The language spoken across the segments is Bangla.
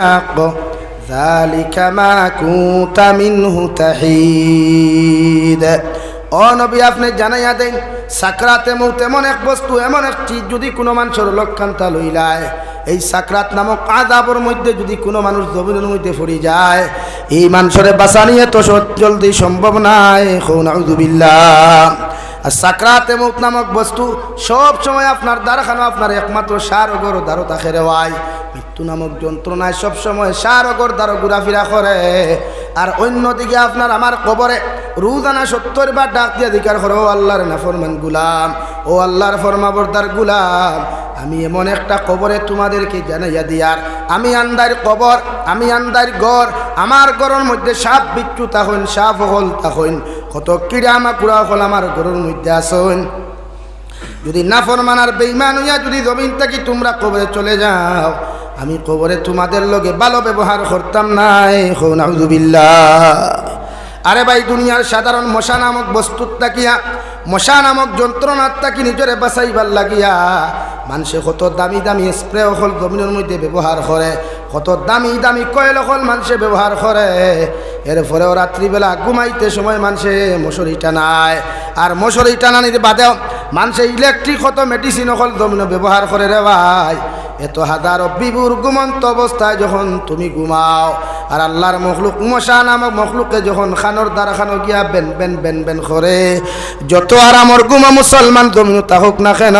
الحق ذلك ما كنت منه تحيد ও নবী আপনি জানাইয়া দেন সাকরাতে মৌত এমন এক বস্তু এমন এক চিজ যদি কোনো মানুষের লক্ষান্তা লইলায় এই সাকরাত নামক আদাবর মধ্যে যদি কোনো মানুষ জমিনের মধ্যে পড়ে যায় এই মানুষের বাঁচানিয়ে তো সত- জলদি সম্ভব নাই খৌনাউদুবিল্লাহ আর সাকরাতে মৌত নামক বস্তু সব সময় আপনার দ্বারখানো, আপনার একমাত্র সার অগর দ্বারো তাকে রেওয়ায় মৃত্যু নামক যন্ত্রণায় সব সময় সার অগর দ্বারো ঘোরাফেরা করে। আর অন্যদিকে আপনার আমার কবরে রুদানা সত্তর বার ডাক দিয়ে অধিকার করো আল্লাহর নাফরমান গুলাম, ও আল্লাহর ফরমাবর্দার গুলাম, আমি এমন একটা কবরে তোমাদেরকে জানাইয়া দিয়ার। আমি আন্দার কবর, আমি আন্দার গড় আমার গড়ের মধ্যে সাপ বিচ্ছু তাহন সাপ হল তাহন কত কিড়া মাকুড়া হল আমার গরুর মধ্যে আসন। যদি না ফরমানার বেইমান হইয়া যদি জমিন থাকি তোমরা কবরে চলে যাও, আমি কবরে তোমাদের লগে ভালো ব্যবহার করতাম নাই। হৌ নাউজুবিল্লাহ আরে ভাই, দুনিয়ার সাধারণ মশা নামক বস্তুর তাকিয়া, মশা নামক যন্ত্রণার তাকি নিজরে বাঁচাইবার লাগিয়া, মানুষে কত দামি দামি স্প্রে অকল জমিনের মধ্যে ব্যবহার করে, কত দামি দামি কয়েল অকল মানুষে ব্যবহার করে। এরপরেও রাত্রিবেলা ঘুমাইতে সময় মানুষে মশারি টানায়। আর মশারি টানানির বাদেও মানুষে ইলেকট্রিক কত মেডিসিন অকল জমিনে ব্যবহার করে রে ভাই। এত হাজারো বিভুর ঘুমন্ত অবস্থায় যখন তুমি ঘুমাও আর আল্লাহর মখলুক মশা নামক মখলুকে যখন খানোর দ্বারা খানো গিয়া বেন বেন বেন বেন করে, যত আরামর ঘুমা মুসলমান জমিন তাহক না কেন,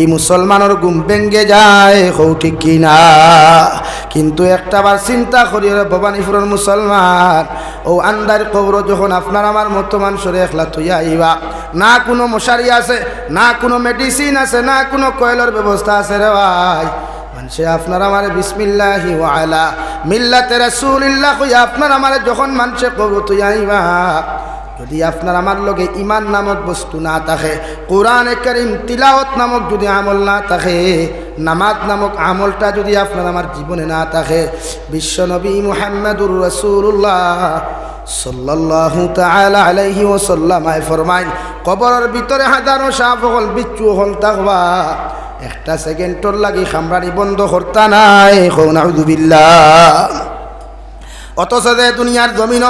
এই মুসলমানের গুম ভেঙ্গে যায় হৌ ঠিক কি না কিন্তু একটা বার চিন্তা করি ভবানীপুরের মুসলমান, ও আন্দার কবর যখন আপনার আমার মতো মানুষের একলা থইয়া আইবা, না কোনো মশারি আছে, না কোনো মেডিসিন আছে, না কোনো কয়েলের ব্যবস্থা আছে রে ভাই। মানুষে আপনার আমার বিসমিল্লাহি ওয়ালা মিল্লাতে রাসূলিল্লাহ কইয়া আপনার আমার যখন মানুষে কবর তুই আইবা যদি আপনার আমার লগে ইমান নামক বস্তু না থাকে, কোরআনে করিম তিলাওত নামক যদি আমল না থাকে, নামাজ নামক আমলটা যদি আপনার আমার জীবনে না থাকে, বিশ্বনবী মুহাম্মদুর রসুল্লাহ সাল্লাল্লাহু তাআলা আলাইহি ওয়াসাল্লাম ফরমাইন, কবরের ভিতরে হাজারো সাপ হল, বিচ্ছু হল তাকবা একটা সেকেন্ডর লাগি খামরানি বন্ধ করতা নাই নাউযুবিল্লাহ অথচ যে দুনিয়ার জমিন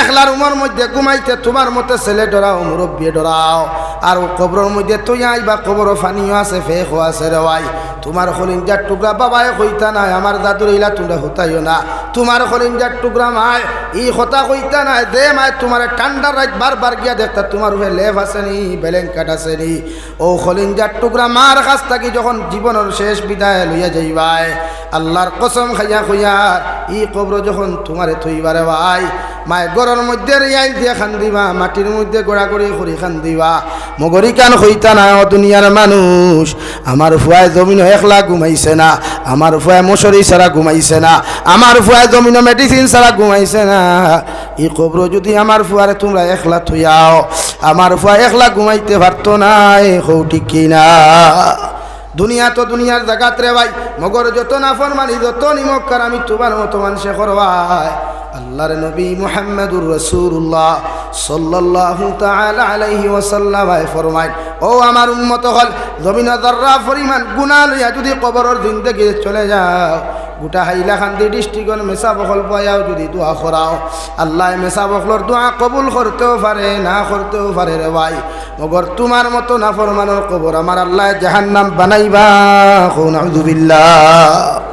একলার উমর মধ্যে ঘুমাইতে তোমার মতে ছেলে ডরাও, মুরব্বী ডরাও, আর কবরের মধ্যে তুই আইবা কবর ফানিও আছে, ফেকও আছে, রেওয়াই। তোমার হলিঞ্জার টুকরা বাবাই কইতা নাই, আমার দাদুর ইলা তোমরা হতাইও না। তোমার হলিঞ্জার টুকরা মায় ই হতা কইতা নাই, দে মায় তোমার ঠান্ডার রাত বারবার গিয়া দেখতা তোমার উপরে লেভ আছে নি বেলেঙ্কাট আছে নি। ও হলিঞ্জার টুকরা মার কাছ থাকি যখন জীবনের শেষ বিদায় লইয়া যাইবাই, আল্লাহর কসম খাইয়া খুইয়ার ই কবর যখন তোমারে থইবারে ভাই মায় গরর মধ্যে রিয়াই দিয়ে খান দিবা, মাটির মধ্যে গোড়াগড়ি করি খান দিবা। মগরি কান হইতা না দুনিয়ার মানুষ। আমার ফুয়ায় জমিন একলা ঘুমাইছে না, আমার ফুয়ায় মশরি ছাড়া ঘুমাইছে না, আমার ফুয়ায় জমিন মেডিসিন ছাড়া ঘুমাইছে না। এই কবর যদি আমার ফুয়ারে তোমরা একলা থইয়াও, আমার ফুয়া একলা ঘুমাইতে পারতো না এ হৌ ঠিক কিনা। দুনিয়া তো দুনিয়ার জাগাত রে ভাই। মগর যত না ফরমানি, যত নিমক্কার আমি তোমার মতো মানুষে করবাই আল্লাহর নবী মোহাম্মদুর রসুল্লাহ সাল্লাল্লাহু তাআলা আলাইহি ভাই ফরমাই ও আমার উম্মত হল, জমিনা দর্রা পরিমাণ গুনাহ লইয়া যদি কবরের দিন থেকে চলে যাও গোটা হাইলাকান্দি ডিস্ট্রিক্টর মেসা বখল পায়াও যদি দোয়া করাও আল্লাহ মেসা বখলর দোয়া কবুল করতেও পারে না করতেও পারে রে ভাই। মগর তোমার মতো না ফরমানোর কবর আমার আল্লাহ জাহান্নাম বানাইবা। নাউযুবিল্লাহ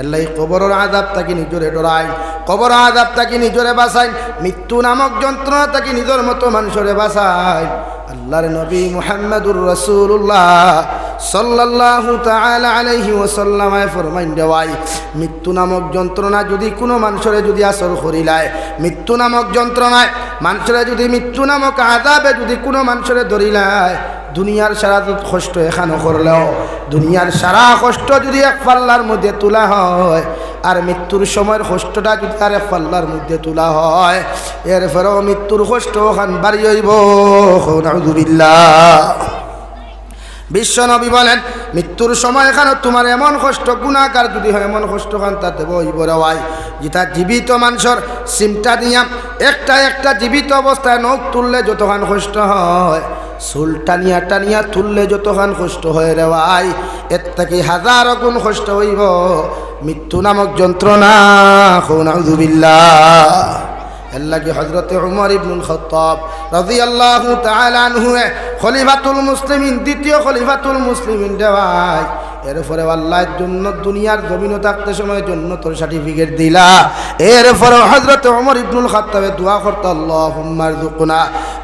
এল্লাই কবরের আজাব তাকে নিজরে ডরাই কবর আজাব তাকে নিজরে বাসাই মৃত্যু নামক যন্ত্রণা তাকে নিজের মতো মানুষরে বাসাই আল্লাহর নবী মুহাম্মদুর রসুল্লাহ সাল্লাল্লাহু তাআলা আলাইহি ওয়াসাল্লামায় ফরমাইন দেওয়াই মৃত্যু নামক যন্ত্রণা যদি কোনো মানুষরে যদি আসর করিলায়, মৃত্যু নামক যন্ত্রণায়, মানুষরে যদি মৃত্যু নামক আজাবে যদি কোনো মানুষরে ধরিলায়, দুনিয়ার সারা কষ্ট এখানো করলেও, দুনিয়ার সারা কষ্ট যদি এক পাল্লার মধ্যে তোলা হয়, আর মৃত্যুর সময়ের কষ্টটা যদি আর এক পাল্লার মধ্যে তোলা হয়, এরপরেও মৃত্যুর কষ্ট ওখান বাড়ি হইব বিশ্ব নবী বলেন, মৃত্যুর সময় এখানে তোমার এমন কষ্ট গুণাকার যদি হয়, এমন কষ্ট খান, তাতে বইব রেওয়াই যেটা জীবিত মানুষের সিমটা দিয়া, একটা একটা জীবিত অবস্থায় নখ তুললে যতখান কষ্ট হয়, চুল টানিয়া টানিয়া তুললে যতখান কষ্ট হয় রেওয়াই এর থেকে হাজার গুণ কষ্ট হইব মৃত্যু নামক যন্ত্রণা খৌনাউদুবিল্লাহ আল্লাহ কি হজরত উমর ইবনুল খত্তাব রাদিয়াল্লাহু তাআলা আনহু খলিফাতুল মুসলিমিন দ্বিতীয় খলিফাতুল মুসলিমিন দেওয়াই এরপরে আল্লাহর জন্য দুনিয়ার জমিনও থাকতে সময় জন্য তোর সার্টিফিকেট দিলা এরপরে হজরত উমর ইবনুল খত্তাবে দোয়া করতো আল্লাহুম্মা রযুকনা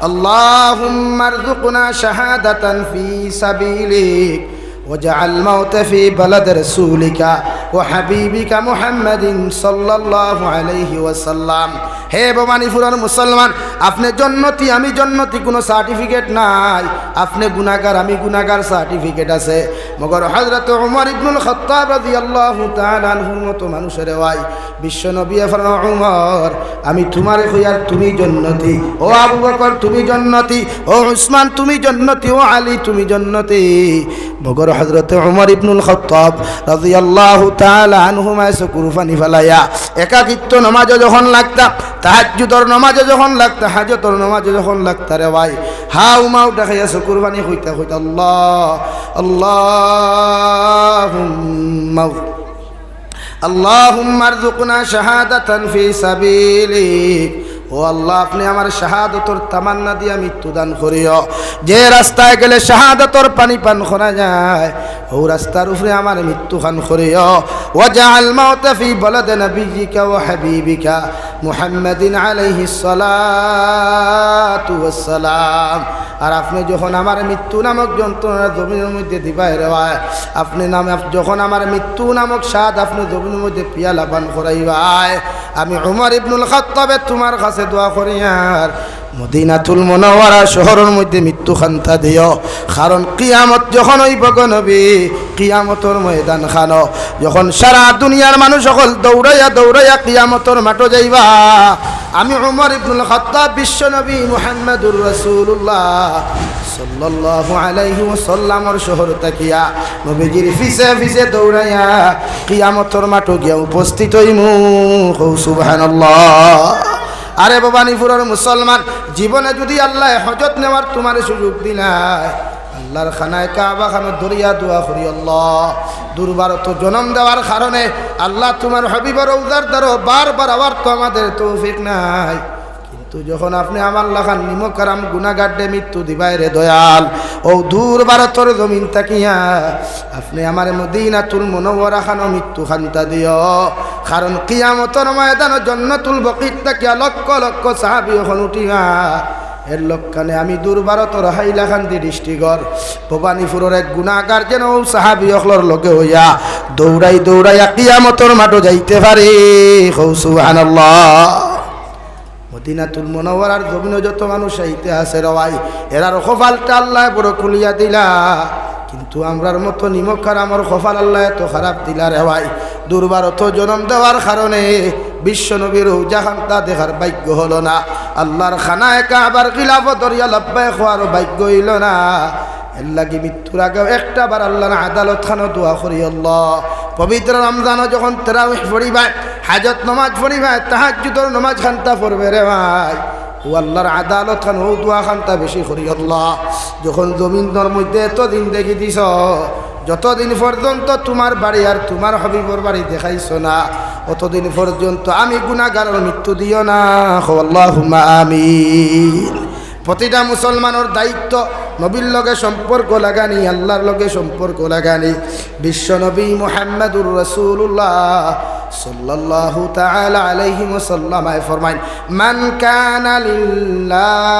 আল্লাহুম্মা রযুকনা শাহাদাতান ফি সাবিলিক وجعل الموت في بلد رسولك وحبيبك محمد صلى الله عليه وسلم হে ভবানীপুরের মুসলমান, আপনি জন্নতি, আমি জন্নতি, কোনো সার্টিফিকেট নাই। আপনি গুনাগার আমি গুনাগার সার্টিফিকেট আছে। মগর হজরত উমর ইবনুল খত্তাব রাদিয়াল্লাহু তাআলা আনহুর মতো মানুষের ওয়াই। বিশ্ব নবী উমর, আমি তোমার হইয়ার তুমি জন্নতি? ও আবু বকর, তুমি জন্নতি? ও উসমান, তুমি জন্নতি? ও আলী, তুমি জন্নতি? মগর হজরত উমর ইবনুল খত্তাব রাদিয়াল্লাহু তাআলা আনহুমা সুকুরফানি ফালাইয়া, একাকিত্ব নামাজে যখন লাগতা তাহাজ্জুদর নামাজে যখন লাগতা হাজতর নামাজে যখন লাগতা রে ভাই হাউ মাউ দেখাইয়া সুকুরফানি হইতা হইতা আল্লাহ আল্লাহুম্মা اللهم ارزقنا شهادة في سبيلك ও আল্লাহ, আপনি আমার শাহাদতর তামান্না দিয়া মৃত্যুদান করিও। যে রাস্তায় গেলে শাহাদতর পানি পান করা যায়, ও রাস্তার উপরে আমার মৃত্যু খান করিও। ও জাল মাউতা ফি বলদ নবিজিকা ও হাবিবিকা মুহাম্মাদিন সালাতু ওয়াসসালাম। আর আপনি যখন আমার মৃত্যু নামক যন্ত্রণা জমিনের মধ্যে দিবাই রেওয়ায়, আপনি নামে যখন আমার মৃত্যু নামক স্বাদ আপনি জমিনের মধ্যে পিয়ালা পান করাইবাই আমি উমর ইবনুল খাত্তাবে তোমার কাছে দোয়া করি, আর মদিনাতুল মনোয়ারা শহরের মধ্যে মৃত্যু খান্তা দিও। কারণ কিয়ামত যখন ওই নবী, কিয়ামতর ময়দান খানো। যখন সারা দুনিয়ার মানুষ সকল দৌড়াইয়া দৌড়াইয়া কিয়ামতর মাঠো যাইবা, আমি উমর ইবনুল খাত্তাব বিশ্ব নবী মুহাম্মদুর রাসূলুল্লাহ। সাল্লাল্লাহু আলাইহি ওয়াসাল্লামর শহর তাকিয়া নবীজির ফিসে ফিসে দৌড়াইয়া কিয়ামতর মাঠো গিয়া উপস্থিত হইমু। সুবহানাল্লাহ। আরে ভবানীপুরের মুসলমান, জীবনে যদি আল্লাহ হজত নেওয়ার তোমার সুযোগ দিলায় আল্লাহর খানায় কাবা খানো দরিয়া দোয়া করি আল্লাহ। দুর্বার তো জন্ম দেওয়ার কারণে আল্লাহ তোমার হবিবর উদার দ্বারো বারবার আবার তো আমাদের তৌফিক নাই। কিন্তু যখন আপনি আমার লাখান নিমকারাম গুনাগাড্ডে মৃত্যু দিবাই রে দয়াল, ও দূর ভারতর জমিন তাকিয়া, আপনি আমার মদিনাতুল মনোবরা খানো মৃত্যু খান্তা দিও। কারণ কিয়ামতর ময়দান জন্নতুল বকির তাকিয়া লক্ষ লক্ষ সাহাবি এখন উঠিয়া, এর লক্ষণে আমি দুর্বারতর হাইলাকান্দি ডিস্ট্রিক্টর ভবানীপুরের এক গুণাগার যেন সাহাবি অখলর লগে হইয়া দৌড়াই দৌড়াইয়া কিয়ামতর মাঠো যাইতে পারে। হৌসুহান মদিনাতুল মনোবরার জমিন যত মানুষ আছে রওয়াই, এরার কপালটা আল্লাহ বড় খুলিয়া দিলা। কিন্তু আমরার মতো নিমখার আমার কপাল আল্লাহ এত খারাপ দিলা রে ভাই। দুর্বার অত জন্ম দেওয়ার কারণে বিশ্ব নবীর জাহান্তা দেখার ভাগ্য হলো না। আল্লাহর খানা একা আবার খিলাফ দরিয়া লব্বাই খোয়ার ভাগ্য হইল না। এর লাগি মৃত্যুর আগে একটা বার আল্লাহর আদালত খানো দোয়া করি আল্লাহ। পবিত্র রমজানও যখন তেরাউহ পড়িবায় হাজত নমাজ পড়িবায় তাহাজ্জুদর নমাজ খান্তা পড়বে রে ভাই। ও আল্লাহর আদালত খান, ও দোয়া খান্তা বেশি করি আল্লাহ। যখন জমিনের মধ্যে এতদিন দেখি দিছ, যতদিন পর্যন্ত তোমার বাড়ি আর তোমার হবিবর বাড়ি দেখাইছ না, অতদিন পর্যন্ত আমি গুণাগারের মৃত্যু দিও না। আল্লাহ আমিন। প্রতিটা মুসলমানের দায়িত্ব নবীর লগে সম্পর্ক লাগানি, আল্লাহর লগে সম্পর্ক লাগানি। বিশ্ব নবী মোহাম্মদুর রসুল্লাহ সাল্লাল্লাহু তাআলা আলাইহি ওয়াসাল্লাম আয় ফরমাইন, মান কানা লিল্লাহ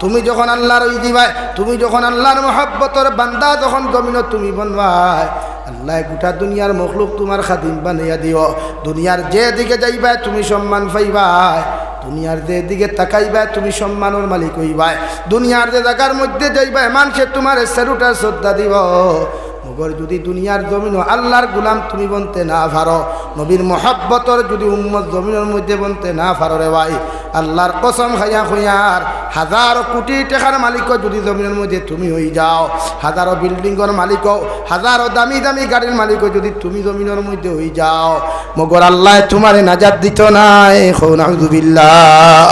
তুমি যখন আল্লাহর ওই দিবাই তুমি যখন আল্লাহর মহাব্বতর বান্দা যখন জমিন তুমি বনবাই আল্লাহ গোটা দুনিয়ার মখলুক তোমার খাদিম বানাইয়া দিও। দুনিয়ার যে দিকে যাইবাই তুমি সম্মান পাইবাই। দুনিয়ার যে দিকে তাকাইবাই তুমি সম্মানের মালিক হইবাই। দুনিয়ার যে জায়গার মধ্যে যাইবাই মানুষের তোমার স্যারুটা শ্রদ্ধা দিব। মগর যদি দুনিয়ার জমিন আল্লাহর গুলাম তুমি বনতে না পারো, নবীর মহাব্বতর যদি উম্মত জমিনের মধ্যে বনতে না পারো রে ভাই আল্লাহর কসম খাইয়া খুঁয়ার হাজার কোটি টাকার মালিক যদি জমিনের মধ্যে তুমি হই যাও, হাজারো বিল্ডিংয়ের মালিক হাজারো দামি দামি গাড়ির মালিক যদি তুমি জমিনের মধ্যে হই যাও মগর আল্লাহ তোমারে নাজাদ দিত নাই খৌনাউদুবিল্লাহ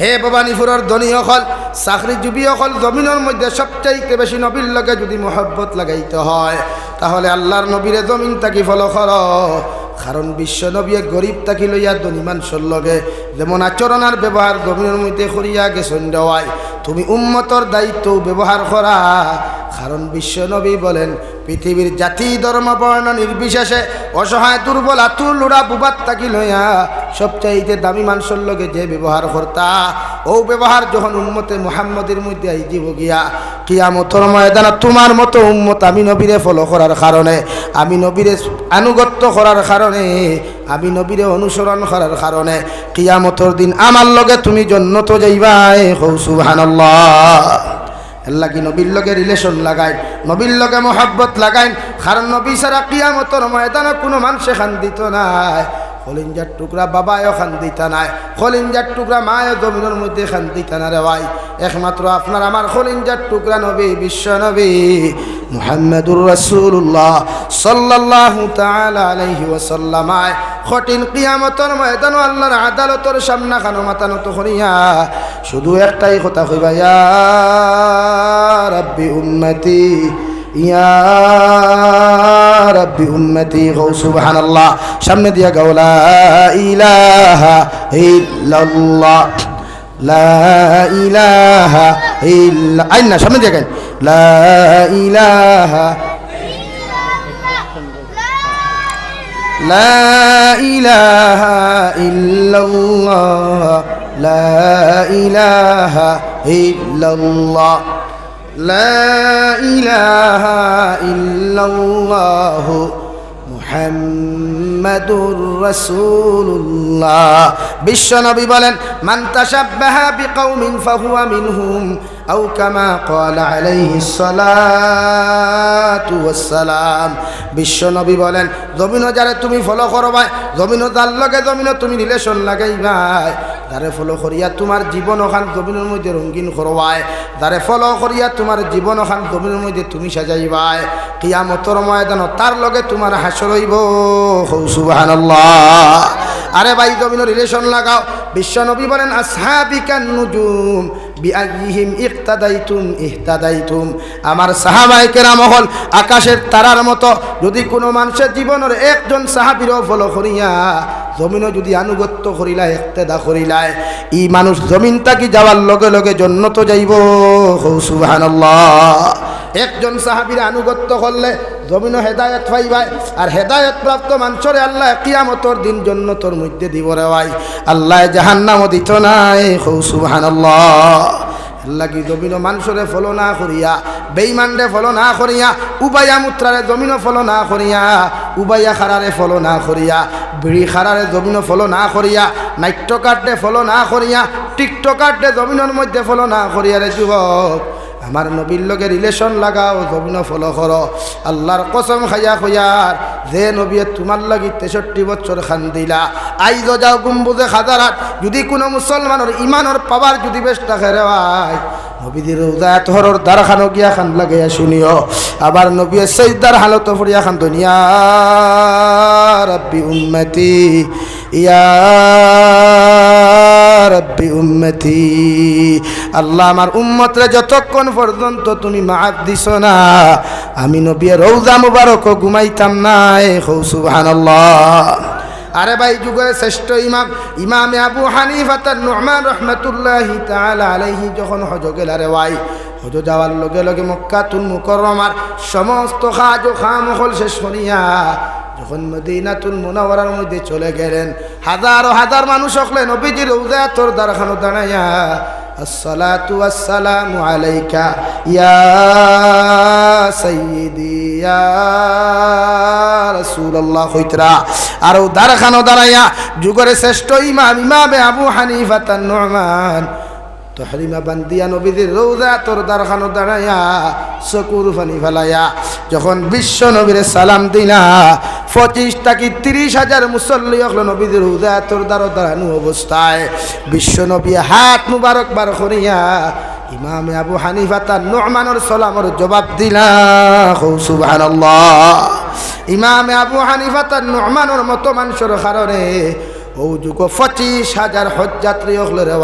হে ভবানীপুরের ধনী অকল চাকরিজীবী অকল জমিনের মধ্যে সবচাইতে বেশি নবীর লগে যদি মহব্বত লাগাইতে হয়, তাহলে আল্লাহর নবীরে জমিন তাকি ফলো কর কারণ বিশ্ব নবীয়ে গরিব তাকি লইয়া ধনী মানুষের লগে যেমন আচরণ আর ব্যবহার জমিনের মধ্যে করিয়া গেছেন দেওয়ায় তুমি উম্মতর দায়িত্ব ব্যবহার করা। কারণ বিশ্ব নবী বলেন, পৃথিবীর জাতি ধর্ম বর্ণ নির্বিশেষে অসহায়, দুর্বল, আতুর, লোড়া, বুবাত তাকি লইয়া সবচাইতে দামি মানুষের লগে যে ব্যবহার করতা, ও ব্যবহার যখন উন্মতে মুহাম্মদের মধ্যে আই দিব গিয়া, কিয়ামতর ময়দানা তোমার মতো উন্মত আমি নবীরে ফলো করার কারণে, আমি নবীরে আনুগত্য করার কারণে আমি নবীরে অনুসরণ করার কারণে কিয়ামতর দিন আমার লগে তুমি জন্নত যাইবাই। হৌ সুবহানাল্লাহ। আল্লাহ কি নবীর লগে রিলেশন লাগাই, নবীর লগে মোহাব্বত লাগাই, কারণ নবী সারা কিয়ামতর ময়দানে কোনো মানুষে খান দিত নাই। খলিঞ্জার টুকরা বাবায়ও খান দিতা নাই খলিঞ্জার টুকরা মায়ও জমিনের মধ্যে খান দিতা না রে ভাই। একমাত্র আপনার আমার খলিঞ্জার টুকরা নবী, বিশ্ব নবী মুহাম্মদুর রাসূলুল্লাহ সাল্লাল্লাহু তাআলা আলাইহি ওয়াসাল্লামায় কঠিন কিয়ামতর ময়দান আল্লাহর আদালতর সামনা খানো মাতানো তো করিয়া শুধু একটাই কথা কইবা, ইয়া রাব্বি উম্মতি ইয়া রাব্বি উম্মতি গৌ সুবহানাল্লাহ সামনে দিয়া গাও লা ইলাহা ইল্লাল্লাহ লা ইলাহা ইল্লা আইনা সামনে দিয়া গাইন লা ইলাহা لا إله إلا الله لا إله إلا الله لا إله إلا الله মুহাম্মাদুর রাসূলুল্লাহ বিশ্বনবী বলেন মান তাশাব্বাহা বিকাউমিন ফাহুয়া মিনহুম কামা ক্বালা আলাইহিস সালাতু ওয়াস সালাম বিশ্বনবী বলেন জমিনও যারে তুমি ফলো করবাই জমিনও তার লগে জমিনও তুমি রিলেশন লাগাইবাই যারে ফলো করিয়া তোমার জীবন ওখান জমিনের মধ্যে রঙিন করবাই যারে ফলো করিয়া তোমার জীবন ওখান জমিনের মধ্যে তুমি সাজাইবাই কিয়ামতর ময়দান তার লগে তোমার হাসর হইব। সুবহানাল্লাহ। আরে ভাই, জমিন রিলেশন লাগাও। বিশ্বনবী বলেন নুজুম আমার সাহাবায়ে কেরাম হল, আকাশের তারার মতো, যদি কোনো মানুষের জীবনের একজন সাহাবীরও ফলো করিয়া জমিনও যদি আনুগত্য করিলায় ইক্তেদা করিলায় ই মানুষ জমিন তাকি যাওয়ার লগে লগে জন্নত যাইব। সুবহানাল্লাহ। একজন সাহাবীর আনুগত্য করলে জমিন হেদায়ত পাইবাই। আর হেদায়ত প্রাপ্ত মানুষরে আল্লাহ কিয়ামতর দিন জন্নতর মধ্যে দিব রে ভাই। আল্লাহ জাহান্নাম দিত নাই। হৌ, সুবহানাল্লাহ। আল্লাহ কি জমিন মানুষরে ফলো না করিয়া বেইমানরে ফলো না করিয়া, উবাইয়া মুত্রারে জমিন ফলো না করিয়া, উবাইয়া খারারে ফলো না করিয়া, বিড়ি খারারে জমিন ফলো না করিয়া নাট্যকারডে ফলো না করিয়া টিকটকারডে জমিনের মধ্যে ফলো না করিয়া রে যুবক। আমার নবীর লগে রিলেশন লাগাও জমিন ফলো করো। আল্লাহর কসম খাইয়া খইয়ার যে নবী তোমার লাগি তেষট্টি বছর খান দিলা। আইজ যাও গুম্বুজে খাজারাত, যদি কোনো মুসলমানের ইমানের পাওয়ার যদি বেশ থাকে রে ভাই, নবীদের উদয় দ্বার খানো গিয়া খান লাগাইয়া শুনিও। আবার নবী সেইদার হালত ফরিয়া খান দুনিয়া। রব্বি উম্মতি, ইয়া রব্বি উম্মতি। আল্লাহ আমার উম্মতরে যতক্ষণ পর্যন্ত তুমি মাফ দিছ না, আমি নবী রৌজা মুবারক ঘুমাইতাম না এ হৌ, সুবহানাল্লাহ। আরে ভাই, যুগের শ্রেষ্ঠ ইমাম, ইমামে আবু হানিফা তার নোমান রহমতুল্লাহ তাআলা আলাইহি যখন হজ গেল রে ভাই হজ যাওয়ার লগে লগে মক্কাতুল মুকররমার সমস্ত কাজ ও খামখল শেষ করিয়া যখন মদিনাতুল মোনাওয়ারার মধ্যে চলে গেলেন, হাজার হাজার মানুষ হকলে নবীজির উদয় তোর দারখানো দাঁড়াইয়া আসসালাতু আসসালামু আলাইকা ইয়া সাইয়্যিদি, ইয়া রাসূলুল্লাহ হইতরা। আর দারখানো দাঁড়াইয়া যুগের শ্রেষ্ঠ ইমাম, ইমামে আবু হানিফা তান নুমান নরমান তহরিমা বান্দিয়া নবীদের রৌদা তোর দারখানো দাঁড়াইয়া চকুর ফানি ফেলাইয়া যখন বিশ্ব নবীরে সালাম দিলা পঁচিশ টাকি তিরিশ হাজার মুসল্লি হল নবীদের রৌদা তোর দ্বারো দাঁড়ানো অবস্থায়। বিশ্ব নবী হাত মুবারক বার করিয়া ইমামে আবু হানিফা তার নোমানোর সালামর জবাব দিলা সুবহানাল্লাহ। ইমামে আবু হানিফা তার নোমানোর মতো মানুষের কারণে, ও যুগ পঁচিশ হাজার হজযাত্রী হল রে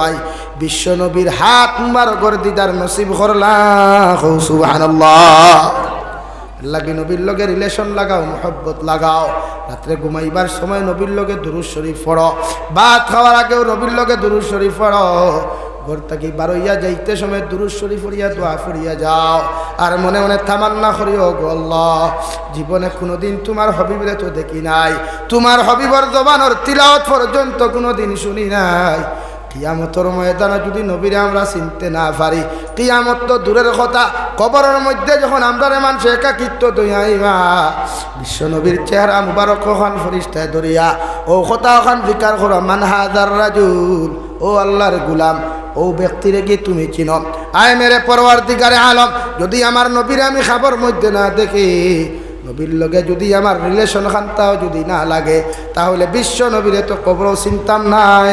ভাই বিশ্ব নবীর হাত মুবারকর দিদার নসিব সুবহানাল্লাহ। লাগে নবীর লগে রিলেশন লাগাও, মোহব্বত লাগাও। রাত্রে ঘুমাইবার সময় নবীর লগে দুরুজ শরীফ পড়ো। ভাত খাওয়ার আগেও নবীর লগে দুরুজ শরীফ পড়ো। ঘর থাকি বারইয়া যাইতে সময় দুরুজ শরীফ ফরিয়া দোয়া ফরিয়া যাও। আর মনে মনে তামান্না করিও গো আল্লাহ। জীবনে কোনোদিন তোমার হবিবরে তো দেখি নাই। তোমার হবিবর জবানর তিলাওয়াত পর্যন্ত কোনোদিন শুনি নাই। কিয়ামতর ময়দানে যদি নবীরে আমরা চিনতে না পারি, কিয়ামত তো দূরের কথা, কবরের মধ্যে যখন আমরা মানুষ একাকিত্ব দইয়াইবা বিশ্ব নবীর চেহারা মুবারক খান ফরিস্তায় ধরিয়া, ও কথা খান বিকার করো মানহাদার রাজুল, ও আল্লাহর গুলাম, ও ব্যক্তিরে কি তুমি চিন? আয় মেরে পরওয়ার দিগারে আলম, যদি আমার নবীরে আমি খাবার মধ্যে না দেখি নবীর লগে যদি আমার রিলেশন খান্তাও যদি না লাগে, তাহলে বিশ্ব নবীরে তো কবর চিন্তাম নাই।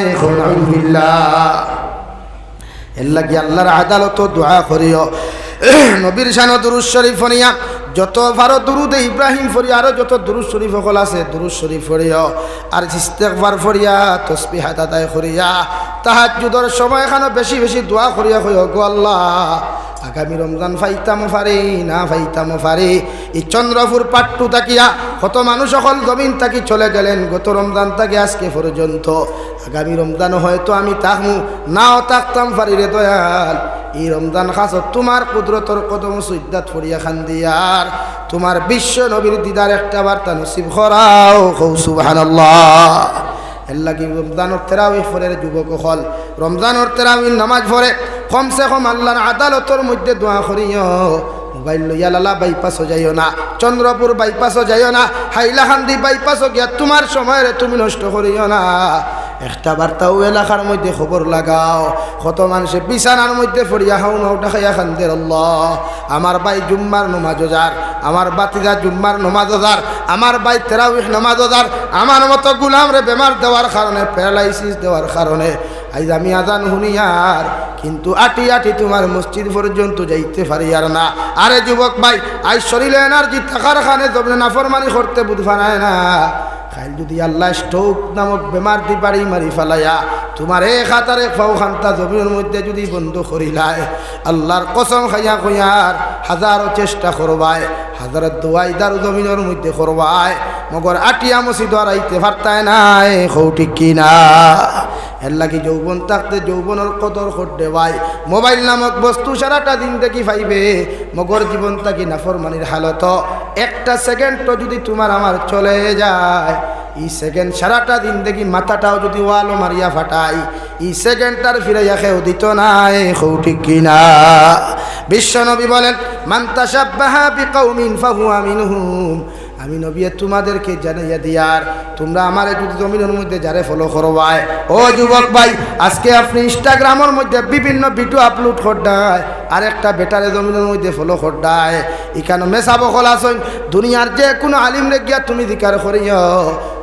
এর লাগি আল্লাহর আদালত দোয়া করিও। নবীর শান দুরুজ শরীফ ফরিয়া যত ভারো দুরুদে ইব্রাহিম ফরিয়া আরও যত দুরুজ শরীফ সকল আছে দুরুজ শরীফ ফরিয়া আর ইস্তেকবার ফরিয়া তসবি হাত আদায় করিয়া তাহাজুদর সময় এখানে বেশি বেশি দোয়া করিয়া কইও, গো আল্লাহ। আগামী রমজান ফাইতাম ফারে, না ফাইতাম ফারে। এই চন্দ্রপুর পাট্টু তাকিয়া, কত মানুষ সকল জমিন তাকি চলে গেলেন গত রমজান তাকে আজকে পর্যন্ত। আগামী রমজান হয়তো আমি তাকমু নাও তাকতাম ফারি রে দয়াল। এই রমজান খাস তোমার কুদরতর কদম সুদ্দাত ফরিয়া খান দিয়ার তোমার বিশ্ব নবীর দিদার একটা বার্তা নসিব করাও কৌ সুবহানাল্লাহ এর লাগি রমজানোর তেরাউই ফরের যুবক হল রমজানোর তেরাউই নামাজ ভরে কমসে কম আল্লাহর আদালতর মধ্যে দোয়া করিও মোবাইল লইয়া লালা বাইপাসও যাইও না চন্দ্রপুর বাইপাসও যাইও না, হাইলাকান্দি বাইপাসও গিয়া তোমার সময়ের তুমি নষ্ট করিও না। একটা বার্তাও এলাকার মধ্যে খবর লাগাও, কত মানুষে বিছানার মধ্যে ফরিয়া হাও নৌটা খাইয়া খান্দের আমার ভাই জুম্মার নমাজ যার আমার বাতিদা জুম্মার নমাজ যার আমার ভাই তেরাউিক নমাজ যার আমার মতো গুলাম রে বেমার দেওয়ার কারণে, প্যারালাইসিস দেওয়ার কারণে। আজ আমি আজান হুনিয়ার কিন্তু আটি আটি তোমার মসজিদ পর্যন্ত যাইতে পারি আর না। আরে যুবক ভাই, আজ শরীরে এনার্জি থাকার খানে তবে নাফরমানি করতে বুঝবা না। খাইল যদি আল্লাহ স্টোক নামক বেমার দি বাড়ি মারি ফেলাইয়া তোমার এ খাতারে ফাও খান্তা জমিনের মধ্যে যদি বন্ধ করিলায়, আল্লাহর কসম খাইয়া কইয়ার হাজারো চেষ্টা করবায় হাজারের দোয়াই দারু জমিনের মধ্যে করবায়, মগর আটিয়া মসজিদ আর আইতে পারতায় নাই খৌটি কিনা? এর লাগি যৌবন থাকতে যৌবনের কদর করতে ভাই মোবাইল নামক বস্তু সারাটা দিন দেখি পাইবে, মগর জীবন থাকি নাফরমানির হালত? একটা সেকেন্ডও যদি তোমার আমার চলে যায় ই সেকেন্ড সারাটা দিন দেখি মাথাটাও যদি ওয়ালো মারিয়া ফাটাই, ই সেকেন্ডটার ফিরাইয়া খেও দিত নাই খৌটি কিনা। বিশ্বনবী বলেন মান্তাসাব্বাহা বিকাউমিন ফাহুয়া মিনহুম। আমি নবী তোমাদেরকে জানাইয়া দিয়ার, তোমরা আমার যদি জমিনের মধ্যে যারে ফলো করবায় ও যুবক ভাই, আজকে আপনি ইনস্টাগ্রামের মধ্যে বিভিন্ন ভিডিও আপলোড করডায় আর একটা বেটারে জমিনের মধ্যে ফলো করডায় এখানে মেসাব আসন দুনিয়ার যে কোনো আলিম রে গিয়া তুমি দিকার করিও।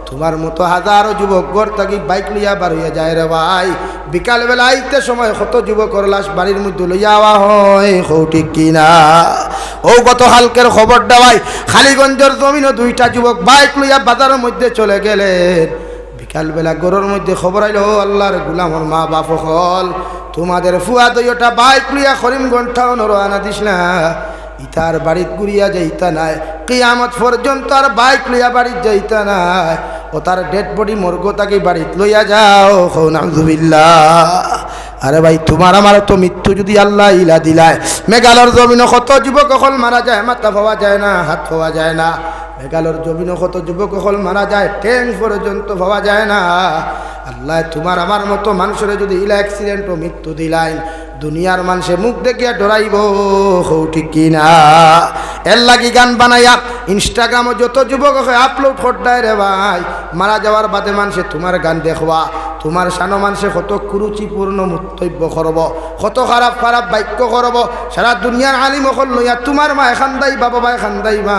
তোমার মতো হাজারো যুবক গড় থাকি বাইক লইয়া বার হইয়া যায় রে ভাই। বিকালবেলা আইতে সময় কত যুবকর লাশ বাড়ির মধ্যে লইয়া আওয়া হয় ঠিক কিনা? ও গত হালকের খবর দেওয়াই খালিগঞ্জের জমিনও দুইটা যুবক বাইক লইয়া বাজারের মধ্যে চলে গেলেন। বিকালবেলা গরুর মধ্যে খবর আইল আল্লাহর গুলামর মা বাপ হল। তোমাদের ফুয়া দইটা বাইক লইয়া করিমগঞ্জ টাউন রওনা দিস না। ইতার বাড়িত ঘুরিয়া যাইতা নাই। কিয়ামত পর্যন্ত আর বাইক লইয়া বাড়িত যাইতা নাই। ও তার ডেড বডি মর্গ তাকে বাড়িত লইয়া যাও নাজুবিল্লাহ আরে ভাই, তোমার আমার তো মৃত্যু যদি আল্লাহ ইলা দিলায়। মেঘালর জমিন কত যুবক অকল মারা যায়, মাথা পাওয়া যায় না, হাত পাওয়া যায় না। মেঘালর জমিন কত যুবক অকল মারা যায় ট্যাং পর্যন্ত পাওয়া যায় না। আল্লাহ, তোমার আমার মতো মানুষের যদি ইলা অ্যাক্সিডেন্ট ও মৃত্যু দিলাই দুনিয়ার মানুষে মুখ দেখিয়া ডরাইব হৌ ঠিক কিনা? এর লাগি গান বানাইয়া ইনস্টাগ্রামও যত যুবক আপলোড করতায় রে ভাই। মারা যাওয়ার বাদে মানুষে তোমার গান দেখবা। তোমার সানো মানুষে কত কুরুচিপূর্ণ মন্তব্য করব, কত খারাপ খারাপ বাক্য করব, সারা দুনিয়ার আলিম অকল লইয়া তোমার মা এখান দাই বাবা এখান দাই মা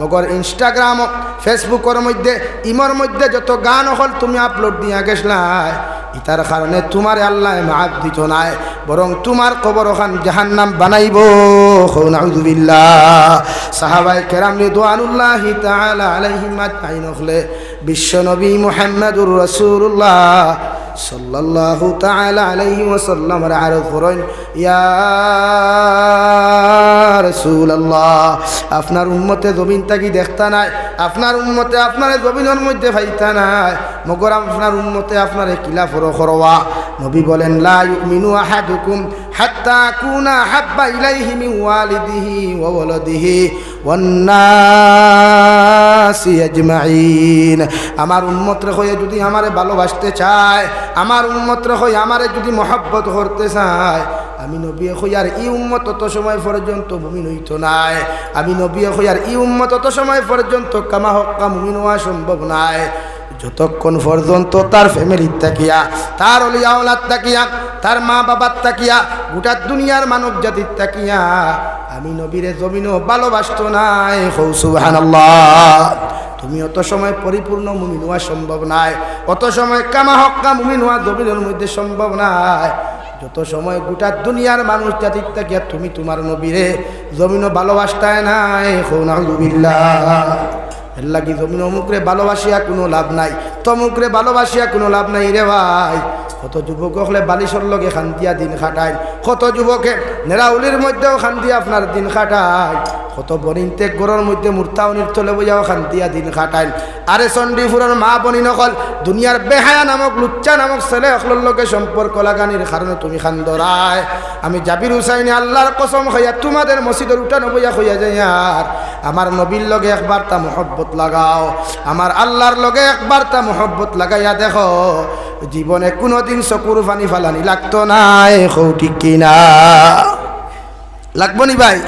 মগর ইনস্টাগ্রাম ফেসবুকের মধ্যে ইমর মধ্যে যত গান অকল তুমি আপলোড দিয়া গেছলাই ইতার কারণে তোমার আল্লাহ মাফ দিত নাই বরং তোমার কবর ওখান জাহান নাম বানাইব সাহাবাই কেরাম রিদওয়ানুল্লাহ তাআলা আলাইহিম আজমাইন হলে বিশ্বনবী মোহাম্মদুর রসুল্লাহ সাল্লাল্লাহু তাআলা আলাইহি ওয়াসাল্লাম আরও ফরন ইয়া রাসূলুল্লাহ, আপনার উম্মতে জমিন তাকি দেখতা নাই? আপনার উন্মতে আপনার জমিনের মধ্যে ফাইতা নাই। মগর আপনার উম্মতে আপনার কিলা ফর খরওয়া। নবী বলেন, লা ইউমিনু আহাদুকুম হাব্বা আমার উম্মতরে হয়ে যদি আমারে ভালোবাসতে চায়, আমার উম্মতরে হয়ে আমারে যদি মহব্বত করতে চায় আমি নবী হইয়ার ই উম্মত তত সময় পর্যন্ত মুমিন হইত নাই। আমি নবী হইয়ার ই উম্মত তত সময় পর্যন্ত কামা হক্কা মুমিন হওয়া সম্ভব নাই। যতক্ষণ পর্যন্ত তার ফ্যামিলির তাকিয়া, তার অলিয়াওলার তাকিয়া, তার মা বাবার তাকিয়া, গোটা দুনিয়ার মানব জাতির তাকিয়া, আমি নবীরে জমিনও ভালোবাসত নাই। হৌ সুবহানাল্লাহ, তুমি অত সময় পরিপূর্ণ মুমিন হওয়া সম্ভব নাই। অত সময় কামা হক্কা মুমিন হওয়া জমিনের মধ্যে সম্ভব নাই। যত সময় গোটা দুনিয়ার মানুষ জাতির থেকে তুমি তোমার নবীরে জমিনও ভালোবাসতায় নাই হৌ নাউজুবিল্লাহ এর লাগি জমিন অমুকরে ভালোবাসিয়া কোনো লাভ নাই, তমুকরে ভালোবাসিয়া কোনো লাভ নাই রে ভাই। কত যুবক হলে বালিশর লগে শান্তিয়া দিন খাটায়, কত যুবকে নেরাউলির মধ্যেও শান্তি আপনার দিন খাটায়। কত বনিনতে গরর মধ্যে মূর্তাউনির তলে বইয়াও শান্তিয়া দিন খাটায় আরে চণ্ডীপুরের মা বনি নকল, দুনিয়ার বেহায়া নামক, লুচ্চা নামক ছেলে অকলের লগে সম্পর্ক লাগানির কারণে তুমি খান্দরায়। আমি জাবির হুসাইনে, আল্লাহর কসম হইয়া তোমাদের মসজিদের উঠানো বইয়া হইয়া যাই আর। আমার নবীর লগে একবার তা মহব্বত লাগাও। আমার আল্লাহর লগে একবার তা মহব্বত লাগাইয়া দেখো। জীবনে কোনোদিন চকুর পানি ফালানি লাগতো নাই হৌ ঠিক কিনা। লাগবো নি ভাই?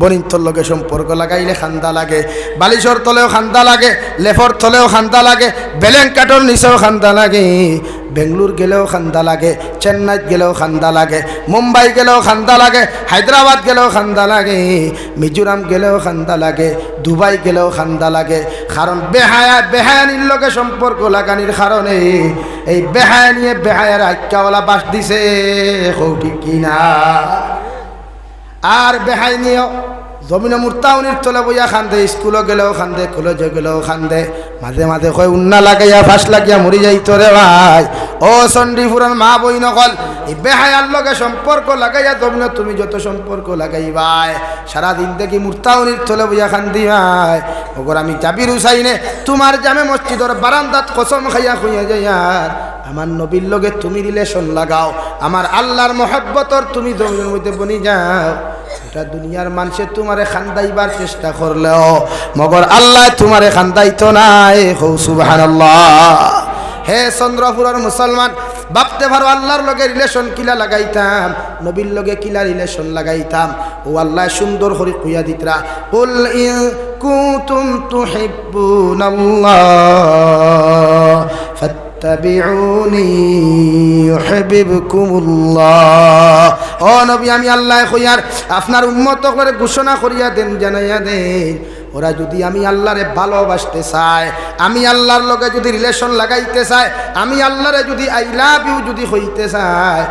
বনিন্তর লগে সম্পর্ক লাগাইলে খান্দা লাগে, বালিশর তলেও খান্দা লাগে, লেফর তলেও খান্দা লাগে, বেলেং কাটর নিচেও খান্দা লাগে, বেঙ্গলোর গেলেও খান্দা লাগে, চেন্নাইত গেলেও খান্দা লাগে, মুম্বাই গেলেও খান্দা লাগে, হায়দ্রাবাদ গেলেও খান্দা লাগে, মিজোরাম গেলেও খান্দা লাগে, দুবাই গেলেও খান্দা লাগে। কারণ বেহায়া, বেহায়ানির লগে সম্পর্ক লাগানির কারণে এই বেহায়া নিয়ে বেহায়ার আজ্ঞাওয়ালা বাস দিছে কৌটি কিনা। আর বেহাই নিয়েও জমিন মূর্তাউনির তলে বইয়া খান্দে, স্কুলও গেলেও খান্দে কলেজে গেলেও খান্দে। মাঝে মাঝে কয়, উন্না লাগাইয়া, ফাঁস লাগিয়া মরি যাইত রে ভাই। ও চণ্ডীপুরের মা বই নকল, এই বেহায়ার লগে সম্পর্ক লাগাইয়া জমিন তুমি যত সম্পর্ক লাগাইবাই। সারাদিন দেখি মূর্তাউনির তলে বইয়া খান্দি ভাই। ওগর আমি জাবির হুসাইনে, তোমার জামে মসজিদর বারান্দাত কসম খাইয়া খুঁয়ে যাইয়ার আমার নবীর লগে তুমি রিলেশন লাগাও। আমার আল্লাহর মহব্বতর তুমি জমিনের মধ্যে বনি যাও। এটা দুনিয়ার মানুষে তোমারে খান্দাইবার চেষ্টা করলেও মগর আল্লাহ তোমারে খান্দাইতো নাই। হৌ, সুবহানাল্লাহ। হে চন্দ্রপুরের মুসলমান বাপতে ভালো আল্লাহর লগে রিলেশন কিলা লাগাইতাম, নবীর লগে কিলা রিলেশন লাগাইতাম। ও আল্লাহ, সুন্দর করে কুইয়া দিতরা, কুল কুতুম তুহিব্বুনাল্লাহ। আমি আল্লাহ কইয়ার আপনার উন্মত করে ঘোষণা করিয়া দেন, জানাইয়া দেন। ওরা যদি আমি আল্লাহরে ভালোবাসতে চায়, আমি আল্লাহর লগে যদি রিলেশন লাগাইতে চায়, আমি আল্লাহরে যদি আই লাভ ইউ যদি হইতে চায়